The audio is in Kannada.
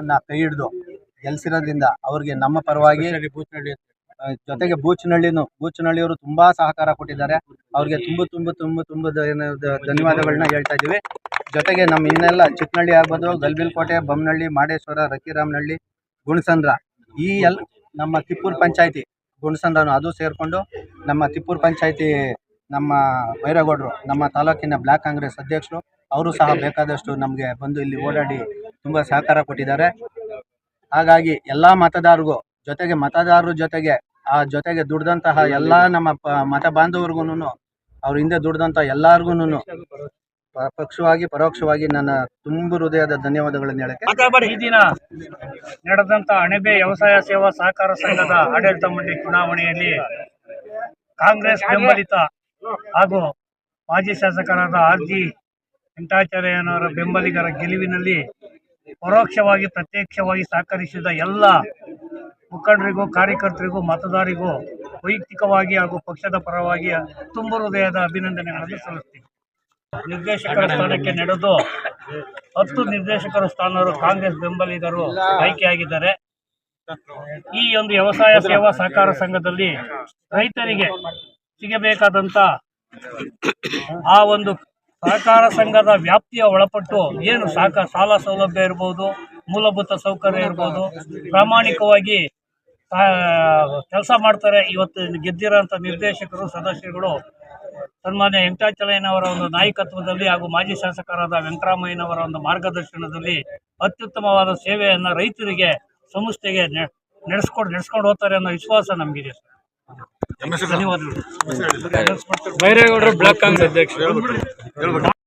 ನಮ್ಮನ್ನ ಕೈ ಹಿಡಿದು ಗೆಲ್ಸಿರೋದ್ರಿಂದ ಅವ್ರಿಗೆ ನಮ್ಮ ಪರವಾಗಿ ಜೊತೆಗೆ ಬೂಚನಹಳ್ಳಿನೂ ಬೂಚನಹಳ್ಳಿಯವರು ತುಂಬಾ ಸಹಕಾರ ಕೊಟ್ಟಿದ್ದಾರೆ. ಅವ್ರಿಗೆ ತುಂಬ ತುಂಬ ತುಂಬ ತುಂಬ ಧನ್ಯವಾದಗಳನ್ನ ಹೇಳ್ತಾ ಇದ್ದೀವಿ. ಜೊತೆಗೆ ನಮ್ಮ ಇನ್ನೆಲ್ಲ ಚಿಕ್ಕನಹಳ್ಳಿ ಆಗ್ಬೋದು ಗಲ್ಬಿಲ್ಕೋಟೆ ಬೊಮ್ಮನಹಳ್ಳಿ ಮಾಡೇಶ್ವರ ರಕ್ಕಿರಾಮನಹಳ್ಳಿ ಗುಣಸಂದ್ರ ಈ ಎಲ್ ನಮ್ಮ ತಿಪ್ಪೂರು ಪಂಚಾಯತಿ ಗುಣಸಂದ್ರನು ಅದು ಸೇರಿಕೊಂಡು ನಮ್ಮ ತಿಪ್ಪೂರು ಪಂಚಾಯತಿ ನಮ್ಮ ಬೈರೇಗೌಡರು ನಮ್ಮ ತಾಲೂಕಿನ ಬ್ಲಾಕ್ ಕಾಂಗ್ರೆಸ್ ಅಧ್ಯಕ್ಷರು ಅವರು ಸಹ ಬೇಕಾದಷ್ಟು ನಮಗೆ ಬಂದು ಇಲ್ಲಿ ಓಡಾಡಿ ತುಂಬ ಸಹಕಾರ ಕೊಟ್ಟಿದ್ದಾರೆ. ಹಾಗಾಗಿ ಎಲ್ಲ ಮತದಾರರಿಗೂ ಜೊತೆಗೆ ಮತದಾರರ ಜೊತೆಗೆ, ಆ ಜೊತೆಗೆ ದುಡ್ದಂತಹ ಎಲ್ಲ ನಮ್ಮ ಮತ ಬಾಂಧವರಿಗೂ ಅವ್ರ ಹಿಂದೆ ದುಡ್ದಂಥ ಎಲ್ಲಾರ್ಗು ಪಕ್ಷವಾಗಿ, ಪರೋಕ್ಷವಾಗಿ ನನ್ನ ತುಂಬ ಹೃದಯದ ಧನ್ಯವಾದಗಳನ್ನು ಹೇಳಕ್ಕೆ ಈ ದಿನ ನಡೆದಂತ ಅಣಬೆ ವ್ಯವಸಾಯ ಸೇವಾ ಸಹಕಾರ ಸಂಘದ ಆಡಳಿತ ಮಂಡಳಿ ಚುನಾವಣೆಯಲ್ಲಿ ಕಾಂಗ್ರೆಸ್ ಬೆಂಬಲಿತ ಹಾಗೂ ಮಾಜಿ ಶಾಸಕರಾದ ಆರ್ ಜಿ ವೆಂಕಟಾಚಾರ್ಯನವರ ಬೆಂಬಲಿಗರ ಗೆಲುವಿನಲ್ಲಿ ಪರೋಕ್ಷವಾಗಿ, ಪ್ರತ್ಯಕ್ಷವಾಗಿ ಸಹಕರಿಸಿದ ಎಲ್ಲ ಮುಖಂಡರಿಗೂ, ಕಾರ್ಯಕರ್ತರಿಗೂ, ಮತದಾರರಿಗೂ ವೈಯಕ್ತಿಕವಾಗಿ ಹಾಗೂ ಪಕ್ಷದ ಪರವಾಗಿ ತುಂಬ ಹೃದಯದ ಅಭಿನಂದನೆಗಳನ್ನು ಸಲ್ಲಿಸ್ತೀನಿ. ನಿರ್ದೇಶಕರ ಸ್ಥಾನಕ್ಕೆ ನಡೆದು ಹತ್ತು ನಿರ್ದೇಶಕರ ಸ್ಥಾನವರು ಕಾಂಗ್ರೆಸ್ ಬೆಂಬಲಿಗರು ಆಯ್ಕೆಯಾಗಿದ್ದಾರೆ. ಈ ಒಂದು ವ್ಯವಸಾಯ ಸೇವಾ ಸಹಕಾರ ಸಂಘದಲ್ಲಿ ರೈತರಿಗೆ ಸಿಗಬೇಕಾದಂತ ಆ ಒಂದು ಸಹಕಾರ ಸಂಘದ ವ್ಯಾಪ್ತಿಯ ಒಳಪಟ್ಟು ಏನು ಸಾಕ ಸಾಲ ಸೌಲಭ್ಯ ಇರ್ಬೋದು, ಮೂಲಭೂತ ಸೌಕರ್ಯ ಇರ್ಬೋದು, ಪ್ರಾಮಾಣಿಕವಾಗಿ ಕೆಲಸ ಮಾಡ್ತಾರೆ. ಇವತ್ತು ಗೆದ್ದಿರೋಂಥ ನಿರ್ದೇಶಕರು, ಸದಸ್ಯರುಗಳು ಸನ್ಮಾನ್ಯ ವೆಂಕಟಾಚಲಯ್ಯನವರ ಒಂದು ನಾಯಕತ್ವದಲ್ಲಿ ಹಾಗೂ ಮಾಜಿ ಶಾಸಕರಾದ ವೆಂಕಟರಾಮಯ್ಯನವರ ಒಂದು ಮಾರ್ಗದರ್ಶನದಲ್ಲಿ ಅತ್ಯುತ್ತಮವಾದ ಸೇವೆಯನ್ನು ರೈತರಿಗೆ, ಸಂಸ್ಥೆಗೆ ನಡೆಸ್ಕೊಂಡು ನಡೆಸ್ಕೊಂಡು ಹೋಗ್ತಾರೆ ಅನ್ನೋ ವಿಶ್ವಾಸ ನಮಗಿದೆ. ಧನ್ಯವಾದಗಳು. ಬೈರೇಗೌಡರು ಬ್ಲಾಕ್ ಕಾಂಗ್ರೆಸ್ ಅಧ್ಯಕ್ಷರು.